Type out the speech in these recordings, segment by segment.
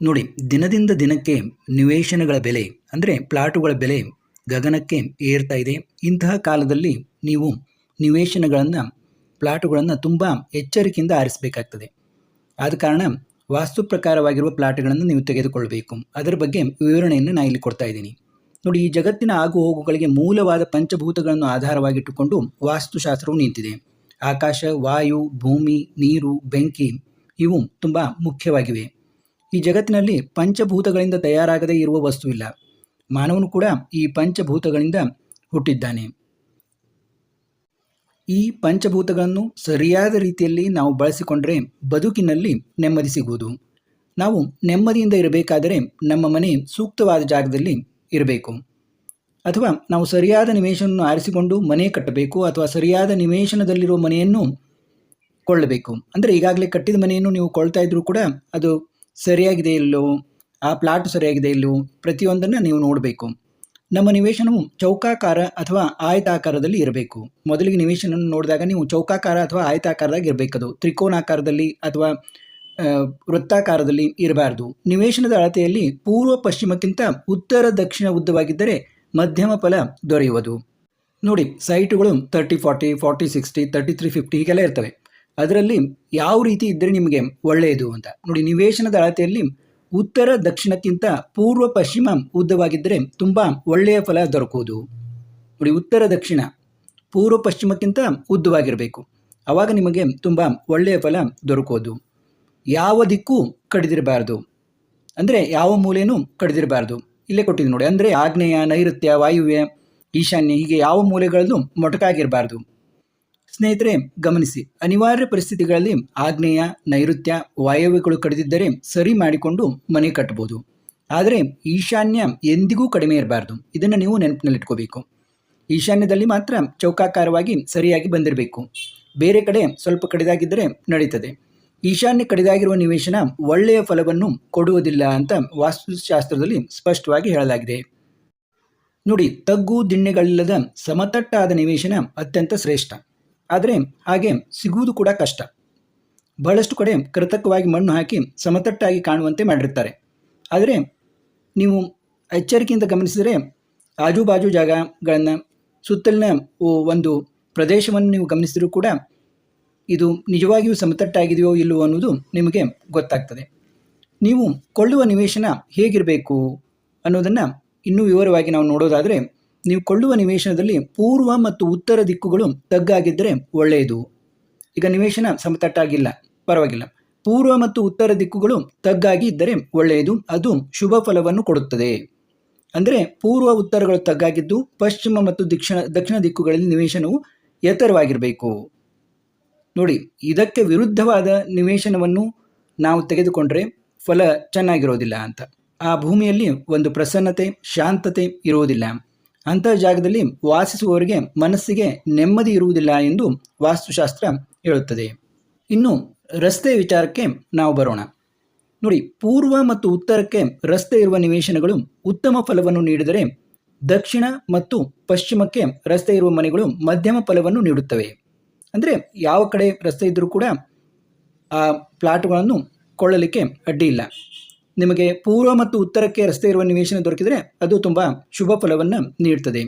ನೋಡಿ, ದಿನದಿಂದ ದಿನಕ್ಕೆ ನಿವೇಶನಗಳ ಬೆಲೆ, ಅಂದರೆ ಪ್ಲಾಟುಗಳ ಬೆಲೆ ಗಗನಕ್ಕೆ ಏರ್ತಾ ಇದೆ. ಇಂತಹ ಕಾಲದಲ್ಲಿ ನೀವು ನಿವೇಶನಗಳನ್ನು, ಪ್ಲಾಟುಗಳನ್ನು ತುಂಬ ಎಚ್ಚರಿಕೆಯಿಂದ ಆರಿಸಬೇಕಾಗ್ತದೆ. ಆದ ಕಾರಣ ವಾಸ್ತು ಪ್ರಕಾರವಾಗಿರುವ ಪ್ಲಾಟ್ಗಳನ್ನು ನೀವು ತೆಗೆದುಕೊಳ್ಳಬೇಕು ಅದರ ಬಗ್ಗೆ ವಿವರಣೆಯನ್ನು ನಾನು ಇಲ್ಲಿ ಕೊಡ್ತಾ ಇದ್ದೀನಿ. ನೋಡಿ, ಈ ಜಗತ್ತಿನ ಆಗು ಹೋಗುಗಳಿಗೆ ಮೂಲವಾದ ಪಂಚಭೂತಗಳನ್ನು ಆಧಾರವಾಗಿಟ್ಟುಕೊಂಡು ವಾಸ್ತುಶಾಸ್ತ್ರವು ನಿಂತಿದೆ. ಆಕಾಶ, ವಾಯು, ಭೂಮಿ, ನೀರು, ಬೆಂಕಿ, ಇವು ತುಂಬ ಮುಖ್ಯವಾಗಿವೆ. ಈ ಜಗತ್ತಿನಲ್ಲಿ ಪಂಚಭೂತಗಳಿಂದ ತಯಾರಾಗದೇ ಇರುವ ವಸ್ತುವಿಲ್ಲ ಮಾನವನು ಕೂಡ ಈ ಪಂಚಭೂತಗಳಿಂದ ಹುಟ್ಟಿದ್ದಾನೆ. ಈ ಪಂಚಭೂತಗಳನ್ನು ಸರಿಯಾದ ರೀತಿಯಲ್ಲಿ ನಾವು ಬಳಸಿಕೊಂಡರೆ ಬದುಕಿನಲ್ಲಿ ನೆಮ್ಮದಿ ಸಿಗುವುದು. ನಾವು ನೆಮ್ಮದಿಯಿಂದ ಇರಬೇಕಾದರೆ ನಮ್ಮ ಮನೆ ಸೂಕ್ತವಾದ ಜಾಗದಲ್ಲಿ ಇರಬೇಕು. ಅಥವಾ ನಾವು ಸರಿಯಾದ ನಿವೇಶನವನ್ನು ಆರಿಸಿಕೊಂಡು ಮನೆ ಕಟ್ಟಬೇಕು ಅಥವಾ ಸರಿಯಾದ ನಿವೇಶನದಲ್ಲಿರುವ ಮನೆಯನ್ನು ಕೊಳ್ಳಬೇಕು. ಅಂದರೆ ಈಗಾಗಲೇ ಕಟ್ಟಿದ ಮನೆಯನ್ನು ನೀವು ಕೊಳ್ತಾ ಇದ್ದರೂ ಕೂಡ ಅದು ಸರಿಯಾಗಿದೆ ಇಲ್ಲೋ? ಆ ಪ್ಲಾಟ್ ಸರಿಯಾಗಿದೆ ಇಲ್ಲೋ? ಪ್ರತಿಯೊಂದನ್ನು ನೀವು ನೋಡಬೇಕು. ನಮ್ಮ ನಿವೇಶನವು ಚೌಕಾಕಾರ ಅಥವಾ ಆಯತಾಕಾರದಲ್ಲಿ ಇರಬೇಕು. ಮೊದಲಿಗೆ ನಿವೇಶನ ನೋಡಿದಾಗ ನೀವು ಚೌಕಾಕಾರ ಅಥವಾ ಆಯತಾಕಾರದಾಗ ಇರಬೇಕದು. ತ್ರಿಕೋನಾಕಾರದಲ್ಲಿ ಅಥವಾ ವೃತ್ತಾಕಾರದಲ್ಲಿ ಇರಬಾರ್ದು. ನಿವೇಶನದ ಅಳತೆಯಲ್ಲಿ ಪೂರ್ವ, ಪಶ್ಚಿಮಕ್ಕಿಂತ ಉತ್ತರ, ದಕ್ಷಿಣ ಉದ್ದವಾಗಿದ್ದರೆ ಮಧ್ಯಮ ಫಲ ದೊರೆಯುವುದು. ನೋಡಿ, ಸೈಟುಗಳು thirty forty forty sixty thirty three fifty ಹೀಗೆಲ್ಲ ಇರ್ತವೆ. ಅದರಲ್ಲಿ ಯಾವ ರೀತಿ ಇದ್ದರೆ ನಿಮಗೆ ಒಳ್ಳೆಯದು ಅಂತ. ನೋಡಿ, ನಿವೇಶನದ ಅಳತೆಯಲ್ಲಿ ಉತ್ತರ, ದಕ್ಷಿಣಕ್ಕಿಂತ ಪೂರ್ವ, ಪಶ್ಚಿಮ ಉದ್ದವಾಗಿದ್ದರೆ ತುಂಬ ಒಳ್ಳೆಯ ಫಲ ದೊರಕುವುದು. ನೋಡಿ, ಉತ್ತರ, ದಕ್ಷಿಣ ಪೂರ್ವ, ಪಶ್ಚಿಮಕ್ಕಿಂತ ಉದ್ದವಾಗಿರಬೇಕು. ಆವಾಗ ನಿಮಗೆ ತುಂಬ ಒಳ್ಳೆಯ ಫಲ ದೊರಕೋದು ಯಾವ ದಿಕ್ಕು ಕಡಿದಿರಬಾರ್ದು? ಅಂದರೆ ಯಾವ ಮೂಲೆಯೂ ಕಡಿದಿರಬಾರ್ದು. ಇಲ್ಲೇ ಕೊಟ್ಟಿದ್ದು ನೋಡಿ, ಅಂದರೆ ಆಗ್ನೇಯ ನೈಋತ್ಯ, ವಾಯುವ್ಯ, ಈಶಾನ್ಯ ಹೀಗೆ ಯಾವ ಮೂಲೆಗಳಲ್ಲೂ ಮೊಟಕಾಗಿರಬಾರ್ದು. ಸ್ನೇಹಿತರೆ, ಗಮನಿಸಿ, ಅನಿವಾರ್ಯ ಪರಿಸ್ಥಿತಿಗಳಲ್ಲಿ ಆಗ್ನೇಯ ನೈಋತ್ಯ, ವಾಯವ್ಯಗಳು ಕಡಿದಿದ್ದರೆ ಸರಿ ಮಾಡಿಕೊಂಡು ಮನೆ ಕಟ್ಟಬಹುದು. ಆದರೆ ಈಶಾನ್ಯ ಎಂದಿಗೂ ಕಡಿಮೆ ಇರಬಾರ್ದು. ಇದನ್ನು ನೀವು ನೆನಪಿನಲ್ಲಿಟ್ಕೋಬೇಕು. ಈಶಾನ್ಯದಲ್ಲಿ ಮಾತ್ರ ಚೌಕಾಕಾರವಾಗಿ ಸರಿಯಾಗಿ ಬಂದಿರಬೇಕು. ಬೇರೆ ಕಡೆ ಸ್ವಲ್ಪ ಕಡಿದಾಗಿದ್ದರೆ ನಡೀತದೆ. ಈಶಾನ್ಯ ಕಡಿದಾಗಿರುವ ನಿವೇಶನ ಒಳ್ಳೆಯ ಫಲವನ್ನು ಕೊಡುವುದಿಲ್ಲ ಅಂತ ವಾಸ್ತುಶಾಸ್ತ್ರದಲ್ಲಿ ಸ್ಪಷ್ಟವಾಗಿ ಹೇಳಲಾಗಿದೆ. ನೋಡಿ, ತಗ್ಗು, ದಿಣ್ಣೆಗಳಿಲ್ಲದ ಸಮತಟ್ಟಾದ ನಿವೇಶನ ಅತ್ಯಂತ ಶ್ರೇಷ್ಠ. ಆದರೆ ಹಾಗೆ ಸಿಗುವುದು ಕೂಡ ಕಷ್ಟ. ಬಹಳಷ್ಟು ಕಡೆ ಕೃತಕವಾಗಿ ಮಣ್ಣು ಹಾಕಿ ಸಮತಟ್ಟಾಗಿ ಕಾಣುವಂತೆ ಮಾಡಿರ್ತಾರೆ. ಆದರೆ ನೀವು ಎಚ್ಚರಿಕೆಯಿಂದ ಗಮನಿಸಿದರೆ ಆಜುಬಾಜು ಜಾಗಗಳನ್ನು ಸುತ್ತಲಿನ ಒಂದು ಪ್ರದೇಶವನ್ನು ನೀವು ಗಮನಿಸಿದರೂ ಕೂಡ ಇದು ನಿಜವಾಗಿಯೂ ಸಮತಟ್ಟಾಗಿದೆಯೋ ಇಲ್ಲವೋ ಅನ್ನೋದು ನಿಮಗೆ ಗೊತ್ತಾಗ್ತದೆ. ನೀವು ಕೊಳ್ಳುವ ನಿವೇಶನ ಹೇಗಿರಬೇಕು ಅನ್ನೋದನ್ನು ಇನ್ನೂ ವಿವರವಾಗಿ ನಾವು ನೋಡೋದಾದರೆ ನೀವು ಕೊಳ್ಳುವ ನಿವೇಶನದಲ್ಲಿ ಪೂರ್ವ ಮತ್ತು ಉತ್ತರ ದಿಕ್ಕುಗಳು ತಗ್ಗಾಗಿದ್ದರೆ ಒಳ್ಳೆಯದು. ಈಗ ನಿವೇಶನ ಸಮತಟ್ಟಾಗಿಲ್ಲ, ಪರವಾಗಿಲ್ಲ. ಪೂರ್ವ ಮತ್ತು ಉತ್ತರ ದಿಕ್ಕುಗಳು ತಗ್ಗಾಗಿ ಇದ್ದರೆ ಒಳ್ಳೆಯದು, ಅದು ಶುಭ ಫಲವನ್ನು ಕೊಡುತ್ತದೆ. ಅಂದರೆ ಪೂರ್ವ ಉತ್ತರಗಳು ತಗ್ಗಾಗಿದ್ದು ಪಶ್ಚಿಮ ಮತ್ತು ದಕ್ಷಿಣ ದಕ್ಷಿಣ ದಿಕ್ಕುಗಳಲ್ಲಿ ನಿವೇಶನವು ಎತ್ತರವಾಗಿರಬೇಕು. ನೋಡಿ, ಇದಕ್ಕೆ ವಿರುದ್ಧವಾದ ನಿವೇಶನವನ್ನು ನಾವು ತೆಗೆದುಕೊಂಡರೆ ಫಲ ಚೆನ್ನಾಗಿರೋದಿಲ್ಲ ಅಂತ. ಆ ಭೂಮಿಯಲ್ಲಿ ಒಂದು ಪ್ರಸನ್ನತೆ, ಶಾಂತತೆ ಇರುವುದಿಲ್ಲ ಅಂತಹ ಜಾಗದಲ್ಲಿ ವಾಸಿಸುವವರಿಗೆ ಮನಸ್ಸಿಗೆ ನೆಮ್ಮದಿ ಇರುವುದಿಲ್ಲ ಎಂದು ವಾಸ್ತುಶಾಸ್ತ್ರ ಹೇಳುತ್ತದೆ. ಇನ್ನು ರಸ್ತೆ ವಿಚಾರಕ್ಕೆ ನಾವು ಬರೋಣ. ನೋಡಿ, ಪೂರ್ವ ಮತ್ತು ಉತ್ತರಕ್ಕೆ ರಸ್ತೆ ಇರುವ ನಿವೇಶನಗಳು ಉತ್ತಮ ಫಲವನ್ನು ನೀಡಿದರೆ ದಕ್ಷಿಣ ಮತ್ತು ಪಶ್ಚಿಮಕ್ಕೆ ರಸ್ತೆ ಇರುವ ಮನೆಗಳು ಮಧ್ಯಮ ಫಲವನ್ನು ನೀಡುತ್ತವೆ. ಅಂದರೆ ಯಾವ ಕಡೆ ರಸ್ತೆ ಇದ್ದರೂ ಕೂಡ ಆ ಪ್ಲಾಟ್ಗಳನ್ನು ಕೊಳ್ಳಲಿಕ್ಕೆ ಅಡ್ಡಿ ಇಲ್ಲ. ನಿಮಗೆ ಪೂರ್ವ ಮತ್ತು ಉತ್ತರಕ್ಕೆ ರಸ್ತೆ ಇರುವ ನಿವೇಶನ ದೊರಕಿದರೆ ಅದು ತುಂಬ ಶುಭ ಫಲವನ್ನು ನೀಡ್ತದೆ.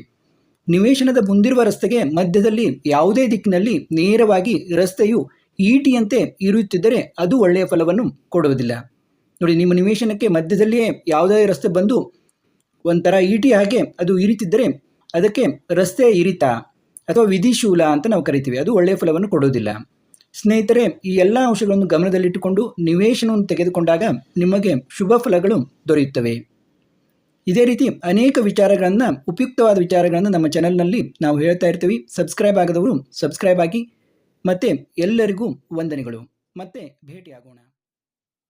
ನಿವೇಶನದ ಮುಂದಿರುವ ರಸ್ತೆಗೆ ಮಧ್ಯದಲ್ಲಿ ಯಾವುದೇ ದಿಕ್ಕಿನಲ್ಲಿ ನೇರವಾಗಿ ರಸ್ತೆಯು ಈಟಿಯಂತೆ ಇರುತ್ತಿದ್ದರೆ ಅದು ಒಳ್ಳೆಯ ಫಲವನ್ನು ಕೊಡುವುದಿಲ್ಲ. ನೋಡಿ, ನಿಮ್ಮ ನಿವೇಶನಕ್ಕೆ ಮಧ್ಯದಲ್ಲಿಯೇ ಯಾವುದೇ ರಸ್ತೆ ಬಂದು ಒಂಥರ ಈಟಿ ಹಾಗೆ ಅದು ಇರಿತಿದ್ದರೆ ಅದಕ್ಕೆ ರಸ್ತೆ ಇರಿತ ಅಥವಾ ವಿಧಿಶೂಲ ಅಂತ ನಾವು ಕರಿತೀವಿ. ಅದು ಒಳ್ಳೆಯ ಫಲವನ್ನು ಕೊಡುವುದಿಲ್ಲ. ಸ್ನೇಹಿತರೆ, ಈ ಎಲ್ಲ ಅಂಶಗಳನ್ನು ಗಮನದಲ್ಲಿಟ್ಟುಕೊಂಡು ನಿವೇಶನವನ್ನು ತೆಗೆದುಕೊಂಡಾಗ ನಿಮಗೆ ಶುಭ ಫಲಗಳು ದೊರೆಯುತ್ತವೆ. ಇದೇ ರೀತಿ ಅನೇಕ ವಿಚಾರಗಳನ್ನು, ಉಪಯುಕ್ತವಾದ ವಿಚಾರಗಳನ್ನು ನಮ್ಮ ಚಾನೆಲ್ನಲ್ಲಿ ನಾವು ಹೇಳ್ತಾ ಇರ್ತೀವಿ. ಸಬ್ಸ್ಕ್ರೈಬ್ ಆಗದವರು ಸಬ್ಸ್ಕ್ರೈಬ್ ಆಗಿ. ಮತ್ತು ಎಲ್ಲರಿಗೂ ವಂದನೆಗಳು. ಮತ್ತೆ ಭೇಟಿಯಾಗೋಣ.